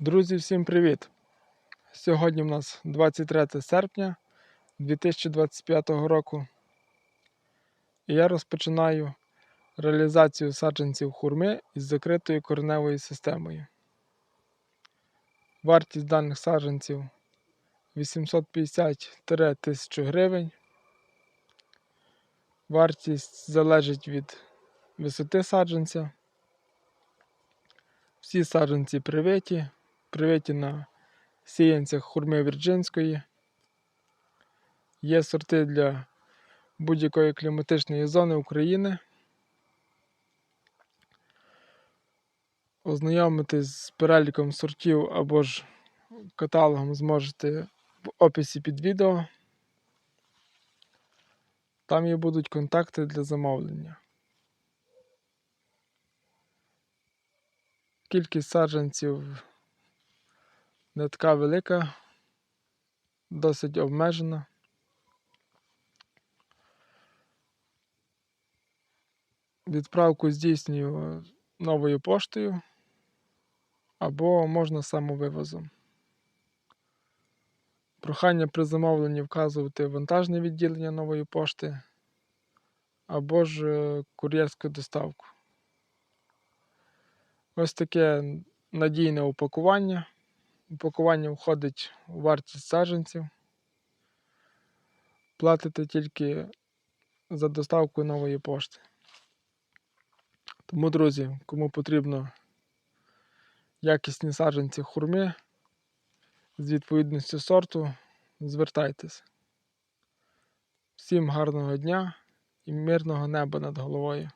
Друзі, всім привіт! Сьогодні в нас 23 серпня 2025 року. І я розпочинаю реалізацію саджанців хурми із закритою кореневою системою. Вартість даних саджанців 850-1000 гривень. Вартість залежить від висоти саджанця. Всі саджанці привиті, привиті на сіянцях хурми вірджинської. Є сорти для будь-якої кліматичної зони України. Ознайомитись з переліком сортів або ж каталогом зможете в описі під відео. Там є будуть контакти для замовлення. Кількість саджанців не така велика, досить обмежена. Відправку здійснюю новою поштою або можна самовивозом. Прохання при замовленні вказувати вантажне відділення нової пошти або ж е, кур'єрську доставку. Ось таке надійне упакування. Упакування входить у вартість саджанців. Платите тільки за доставку нової пошти. Тому, друзі, кому потрібно якісні саджанці хурми з відповідністю сорту, звертайтеся. Всім гарного дня і мирного неба над головою.